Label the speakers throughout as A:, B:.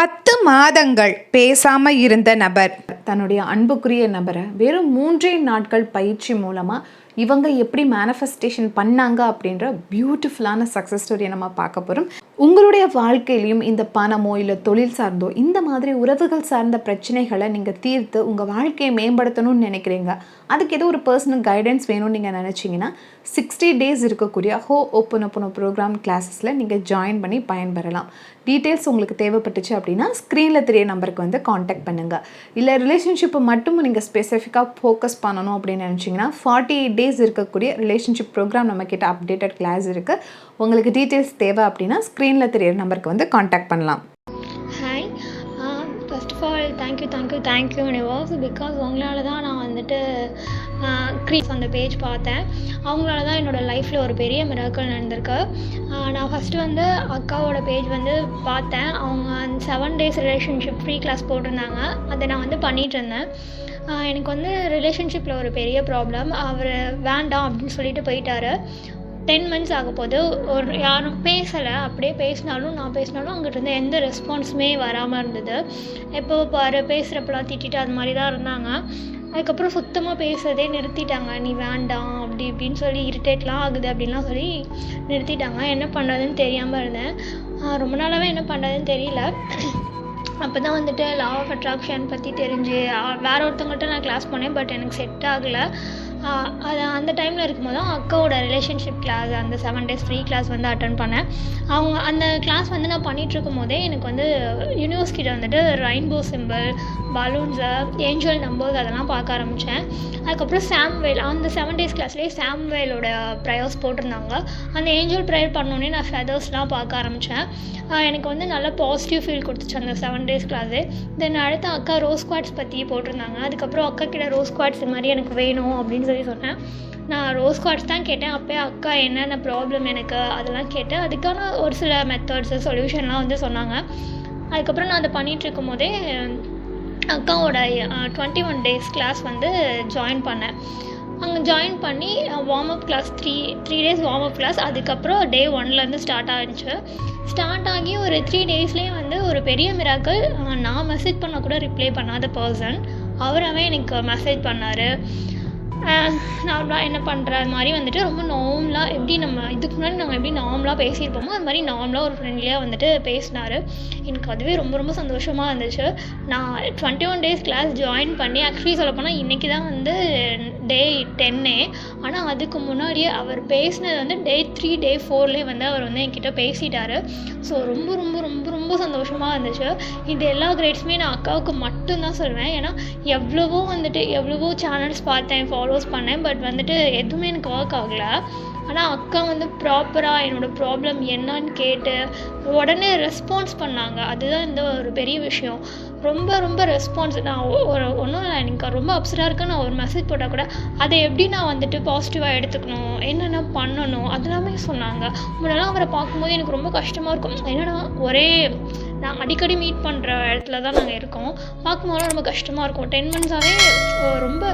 A: பத்து மாதங்கள் பேசாம இருந்த நபர். தன்னுடைய அன்புக்குரிய நபரை வெறும் மூன்றே நாட்கள் பயிற்சி மூலமா இவங்க எப்படி மேனிஃபெஸ்டேஷன் பண்ணாங்க அப்படின்ற பியூட்டிஃபுல்லான சக்ஸஸ் ஸ்டோரியை நம்ம பார்க்க போகிறோம் உங்களுடைய வாழ்க்கையிலையும் இந்த பணமோ இல்லை தொழில் சார்ந்தோ இந்த மாதிரி உறவுகள் சார்ந்த பிரச்சனைகளை நீங்கள் தீர்த்து உங்கள் வாழ்க்கையை மேம்படுத்தணும்னு நினைக்கிறீங்க? அதுக்கு ஏதோ ஒரு பர்சனல் கைடன்ஸ் வேணும்னு நீங்கள் நினச்சிங்கன்னா சிக்ஸ்டி டேஸ் இருக்கக்கூடிய ஹோ ஓப்பன் ஓப்பன் ப்ரோக்ராம் கிளாஸஸில் நீங்கள் ஜாயின் பண்ணி பயன்பெறலாம். டீட்டெயில்ஸ் உங்களுக்கு தேவைப்பட்டுச்சு அப்படின்னா ஸ்க்ரீனில் தெரிய நம்பருக்கு வந்து காண்டாக்ட் பண்ணுங்கள் இல்லை ரிலேஷன்ஷிப்பை மட்டும் நீங்கள் ஸ்பெசிஃபிக்காக ஃபோக்கஸ் பண்ணணும் அப்படின்னு நினச்சிங்கன்னா ஃபார்ட்டி எயிட் டேஸ் இருக்கக்கூடிய ரிலேஷன்ஷிப் ப்ரோக்ராம் நம்மக்கிட்ட அப்டேட்டட் கிளாஸ் இருக்குது உங்களுக்கு டீட்டெயில்ஸ் தேவை அப்படின்னா ஸ்க்ரீன் ஸ்க்ரீனில் தெரிய நம்பருக்கு வந்து காண்டாக்ட் பண்ணலாம்.
B: Hi first of all thank you thank you thank you universe because உங்களால் தான் நான் வந்துட்டு க்ரீஸ் அந்த பேஜ் பார்த்தேன். அவங்களால தான் என்னோடய லைஃப்பில் ஒரு பெரிய மிராக்கள் நடந்திருக்கு. நான் ஃபஸ்ட்டு வந்து அக்காவோட பேஜ் வந்து பார்த்தேன். அவங்க seven days relationship free class போட்டிருந்தாங்க. அதை நான் வந்து பண்ணிகிட்டு இருந்தேன். எனக்கு வந்து ரிலேஷன்ஷிப்பில் ஒரு பெரிய ப்ராப்ளம் அவர் வேண்டாம் அப்படின்னு சொல்லிட்டு போயிட்டாரு. டென் மந்த்ஸ் ஆக போது ஒரு யாரும் பேசலை. அப்படியே பேசினாலும் நான் பேசினாலும் அங்கிட்டிருந்து எந்த ரெஸ்பான்ஸுமே வராமல் இருந்தது. எப்போ பாரு பேசுகிறப்பெல்லாம் திட்டிட்டு அது மாதிரி தான் இருந்தாங்க. அதுக்கப்புறம் சுத்தமாக பேசுறதே நிறுத்திட்டாங்க. நீ வேண்டாம் அப்படி இப்படின்னு சொல்லி இரிட்டேட்லாம் ஆகுது அப்படின்லாம் சொல்லி நிறுத்திட்டாங்க. என்ன பண்ணுறதுன்னு தெரியாமல் இருந்தேன். ரொம்ப நாளாகவே என்ன பண்ணுறதுன்னு தெரியல. அப்போ தான் வந்துட்டு லா ஆஃப் அட்ராக்ஷன் பற்றி தெரிஞ்சு ஆ- வேற ஒருத்தவங்கள்ட்ட நான் கிளாஸ் போனேன் பட் எனக்கு செட் ஆகலை. அதை அந்த டைமில் இருக்கும்போது தான் அக்காவோட ரிலேஷன்ஷிப் கிளாஸ் அந்த செவன் டேஸ் ஃப்ரீ கிளாஸ் வந்து அட்டன் பண்ணேன். அவங்க அந்த கிளாஸ் வந்து நான் பண்ணிகிட்ருக்கும் போதே எனக்கு வந்து யூனிவர்ஸ்கிட்ட வந்துட்டு rainbow simple balloons angel numbers அதெல்லாம் பார்க்க ஆரம்பித்தேன் அதுக்கப்புறம் சாம்வேல் அந்த செவன் டேஸ் கிளாஸ்லேயே சாம்வேலோட ப்ரேயர்ஸ் போட்டிருந்தாங்க. அந்த ஏஞ்சல் ப்ரேயர் பண்ணோன்னே நான் ஃபெதர்ஸ்லாம் பார்க்க ஆரம்பித்தேன் எனக்கு வந்து நல்ல பாசிட்டிவ் ஃபீல் கொடுத்துச்சு அந்த செவன் டேஸ் கிளாஸு தென் அடுத்து அக்கா ரோஸ் குவாட்ஸ் பற்றி போட்டிருந்தாங்க. அதுக்கப்புறம் அக்கா கிட்ட ரோஸ் குவாட்ஸ் இது மாதிரி எனக்கு வேணும் அப்படின்னு சொல்லி சொன்னேன். நான் ரோஸ் குவாட்ஸ் தான் கேட்டேன். அப்போயே அக்கா என்னென்ன ப்ராப்ளம் எனக்கு? அதெல்லாம் கேட்டேன். அதுக்கான ஒரு சில மெத்தட்ஸு சொல்யூஷன்லாம் வந்து சொன்னாங்க. அதுக்கப்புறம் நான் அதை பண்ணிகிட்ருக்கும் போதே அக்காவோட டுவெண்ட்டி ஒன் டேஸ் கிளாஸ் வந்து ஜாயின் பண்ணேன். அங்கே ஜாயின் பண்ணி warm up class three three days warm up class அதுக்கப்புறம் டே ஒன்லேருந்து ஸ்டார்ட் ஆகிடுச்சு ஸ்டார்ட் ஆகி ஒரு த்ரீ டேஸ்லேயே வந்து ஒரு பெரிய மிராக்கள் நான் மெசேஜ் பண்ண கூட ரிப்ளை பண்ணாத பர்சன் அவராகவே எனக்கு மெசேஜ் பண்ணார். நார்மலாக என்ன பண்ணுற அது மாதிரி வந்துட்டு ரொம்ப நார்மலாக எப்படி நம்ம இதுக்கு முன்னாடி நாங்கள் எப்படி நார்மலாக பேசியிருப்போமோ அது மாதிரி நார்மலாக ஒரு ஃப்ரெண்ட்லியாக வந்துட்டு பேசினார். எனக்கு அதுவே ரொம்ப ரொம்ப சந்தோஷமாக இருந்துச்சு. நான் twenty one days class join பண்ணி ஆக்சுவலி சொல்லப்போனால் இன்றைக்கி தான் வந்து டே டென்னே ஆனால் அதுக்கு முன்னாடியே அவர் பேசினது வந்து டே த்ரீ டே ஃபோர்லேயே வந்து அவர் வந்து என்கிட்ட பேசிட்டாரு. ஸோ ரொம்ப ரொம்ப ரொம்ப ரொம்ப ரொம்ப சந்தோஷமாக இருந்துச்சு இது எல்லா கிரேட்ஸுமே நான் அக்காவுக்கு மட்டும்தான் சொல்வேன். ஏன்னா எவ்வளவோ வந்துட்டு எவ்வளவோ சேனல்ஸ் பார்த்தேன் ஃபாலோஸ் பண்ணேன் பட் வந்துட்டு எதுவுமே எனக்கு ஒர்க் ஆகலை. ஆனால் அக்கா வந்து ப்ராப்பராக என்னோடய ப்ராப்ளம் என்னன்னு கேட்டு உடனே ரெஸ்பான்ஸ் பண்ணாங்க. அதுதான் இந்த ஒரு பெரிய விஷயம். ரொம்ப ரொம்ப ரெஸ்பான்ஸ் நான் ஒ- ஒரு ஒன்றும் இல்லை எனக்கு ரொம்ப அப்செட்டாக இருக்கு. நான் ஒரு மெசேஜ் போட்டால் கூட அதை எப்படி நான் வந்துட்டு பாசிட்டிவாக எடுத்துக்கணும்? என்னென்ன பண்ணணும்? அதெல்லாமே சொன்னாங்க. முன்னெல்லாம் அவரை பார்க்கும்போது எனக்கு ரொம்ப கஷ்டமாக இருக்கும். என்னடா ஒரே நான் அடிக்கடி மீட் பண்ணுற இடத்துல தான் நாங்கள் இருக்கோம். பார்க்கும்போது ரொம்ப கஷ்டமாக இருக்கும். டென் மந்த்ஸாகவே ரொம்ப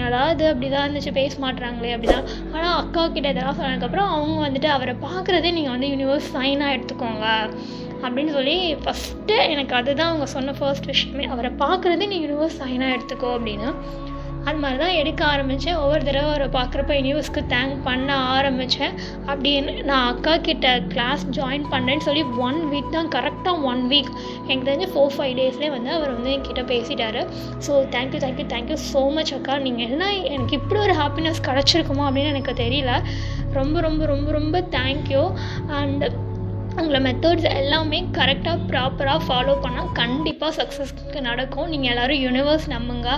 B: ஏதாவது அப்படி தான் இருந்துச்சு பேச மாட்றாங்களே அப்படி தான் ஆனால் அக்கா கிட்ட இதெல்லாம் சொன்னதுக்கப்புறம் அவங்க வந்துட்டு அவரை பார்க்குறதே நீங்கள் வந்து யூனிவர்ஸ் சைனாக எடுத்துக்கோங்க. அப்படின்னு சொல்லி ஃபஸ்ட்டு எனக்கு அதுதான் அவங்க சொன்ன ஃபர்ஸ்ட் விஷயமே. அவரை பார்க்குறதே நீ யூனிவர்ஸ் சைனாக எடுத்துக்கோ அப்படின்னு. அது மாதிரி தான் எடுக்க ஆரம்பித்தேன் ஒவ்வொரு தடவை அவரை பார்க்குறப்ப நியூஸ்க்கு தேங்க் பண்ண ஆரம்பித்தேன் அப்படின்னு நான் அக்கா கிட்ட கிளாஸ் ஜாயின் பண்ணேன்னு சொல்லி ஒன் வீக் தான் கரெக்டாக ஒன் வீக் எனக்கு தெரிஞ்ச ஃபோர் ஃபைவ் டேஸ்லேயே வந்து அவர் வந்து என்கிட்ட பேசிட்டாரு. So thank you thank you thank you so much அக்கா. நீங்கள் என்ன எனக்கு இப்படி ஒரு ஹாப்பினஸ் கிடச்சிருக்குமா அப்படின்னு எனக்கு தெரியல. ரொம்ப ரொம்ப ரொம்ப ரொம்ப தேங்க்யூ அண்ட் உங்களை மெத்தட்ஸ் எல்லாமே கரெக்டாக ப்ராப்பராக ஃபாலோ பண்ணால் கண்டிப்பாக சக்ஸஸ்க்கு நடக்கும். நீங்கள் எல்லோரும் யூனிவர்ஸ் நம்புங்க.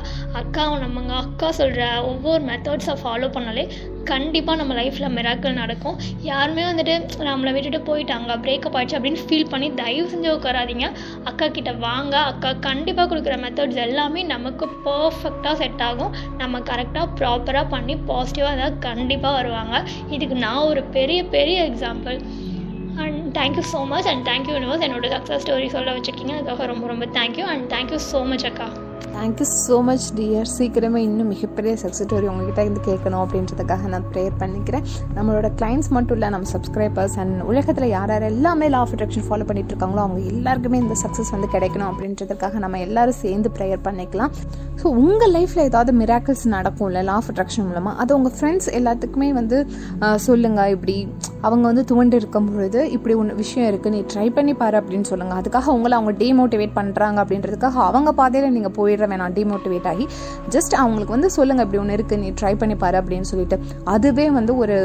B: அக்காவை நம்புங்க. அக்கா சொல்கிற ஒவ்வொரு மெத்தட்ஸை ஃபாலோ பண்ணாலே கண்டிப்பாக நம்ம லைஃப்பில் மிராக்கள் நடக்கும். யாருமே வந்துட்டு நம்மளை விட்டுட்டு போயிட்டாங்க பிரேக்கப் ஆயிடுச்சு அப்படின்னு ஃபீல் பண்ணி தயவு செஞ்சு உட்காராதீங்க. அக்கா கிட்ட வாங்க. அக்கா கண்டிப்பாக கொடுக்குற மெத்தட்ஸ் எல்லாமே நமக்கு பர்ஃபெக்டாக செட் ஆகும். நம்ம கரெக்டாக ப்ராப்பராக பண்ணி பாசிட்டிவாக ஏதாவது கண்டிப்பாக வருவாங்க. இதுக்கு நான் ஒரு பெரிய பெரிய example and thank you so much and thank you universe என்னோட சக்ஸஸ் ஸ்டோரி சொல்ல வச்சுருக்கீங்க. அதுக்காக ரொம்ப ரொம்ப thank you and thank you so much அக்கா.
A: Thank you so much dear சீக்கிரமே இன்னும் மிகப்பெரிய சக்ஸஸ் ஸ்டோரி உங்ககிட்ட இருந்து கேட்கணும் அப்படின்றதுக்காக நான் ப்ரேயர் பண்ணிக்கிறேன். நம்மளோட கிளைண்ட்ஸ் மட்டும் இல்லை நம்ம சப்ஸ்கிரைபர்ஸ் அண்ட் உலகத்தில் யார் யார் எல்லாமே லா ஆஃப் அட்ராக்ஷன் ஃபாலோ பண்ணிட்டு இருக்காங்களோ அவங்க எல்லாருக்குமே இந்த சக்ஸஸ் வந்து கிடைக்கணும் அப்படின்றதுக்காக நம்ம எல்லாரும் சேர்ந்து ப்ரேயர் பண்ணிக்கலாம். ஸோ உங்கள் லைஃப்பில் ஏதாவது மிராக்கிள்ஸ் நடக்கும்ல லா ஆஃப் அட்ராக்ஷன் மூலமாக அதை உங்கள் ஃப்ரெண்ட்ஸ் எல்லாத்துக்குமே வந்து சொல்லுங்கள் இப்படி அவங்க வந்து துவண்டு இருக்கும் பொழுது இப்படி ஒன்று விஷயம் இருக்குது நீ ட்ரை பண்ணி பாரு அப்படின்னு சொல்லுங்கள் அதுக்காக உங்களை அவங்க டிமோட்டிவேட் பண்ணுறாங்க அப்படின்றதுக்காக அவங்க பாதையில் நீங்கள் போயிடுற வேணாம் டிமோட்டிவேட் ஆகி. ஜஸ்ட் அவங்களுக்கு வந்து சொல்லுங்கள் இப்படி ஒன்று இருக்குது நீ ட்ரை பண்ணி பாரு அப்படின்னு சொல்லிட்டு. அதுவே வந்து ஒரு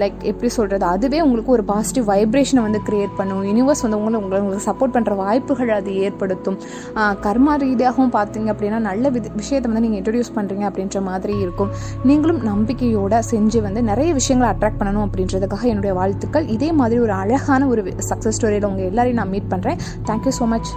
A: லைக் எப்படி சொல்கிறது அதுவே உங்களுக்கு ஒரு பாசிட்டிவ் வைப்ரேஷனை வந்து க்ரியேட் பண்ணும். யூனிவர்ஸ் வந்து உங்களை உங்களை உங்களுக்கு சப்போர்ட் பண்ணுற வாய்ப்புகள் அது ஏற்படுத்தும். கர்மா ரீதியாகவும் பார்த்தீங்க அப்படின்னா நல்ல நல்ல வித விஷயத்தை வந்து நீங்கள் இன்ட்ரடியூஸ் பண்ணுறீங்க அப்படின்ற மாதிரி இருக்கும். நீங்களும் நம்பிக்கையோடு செஞ்சு வந்து நிறைய விஷயங்களை அட்ராக்ட் பண்ணணும் அப்படின்றதுக்காக என்னுடைய வாழ்த்துக்கள். இதே மாதிரி ஒரு அழகான ஒரு சக்ஸஸ் ஸ்டோரியில் உங்கள் எல்லாரையும் நான் மீட் பண்ணுறேன் தேங்க்யூ ஸோ மச்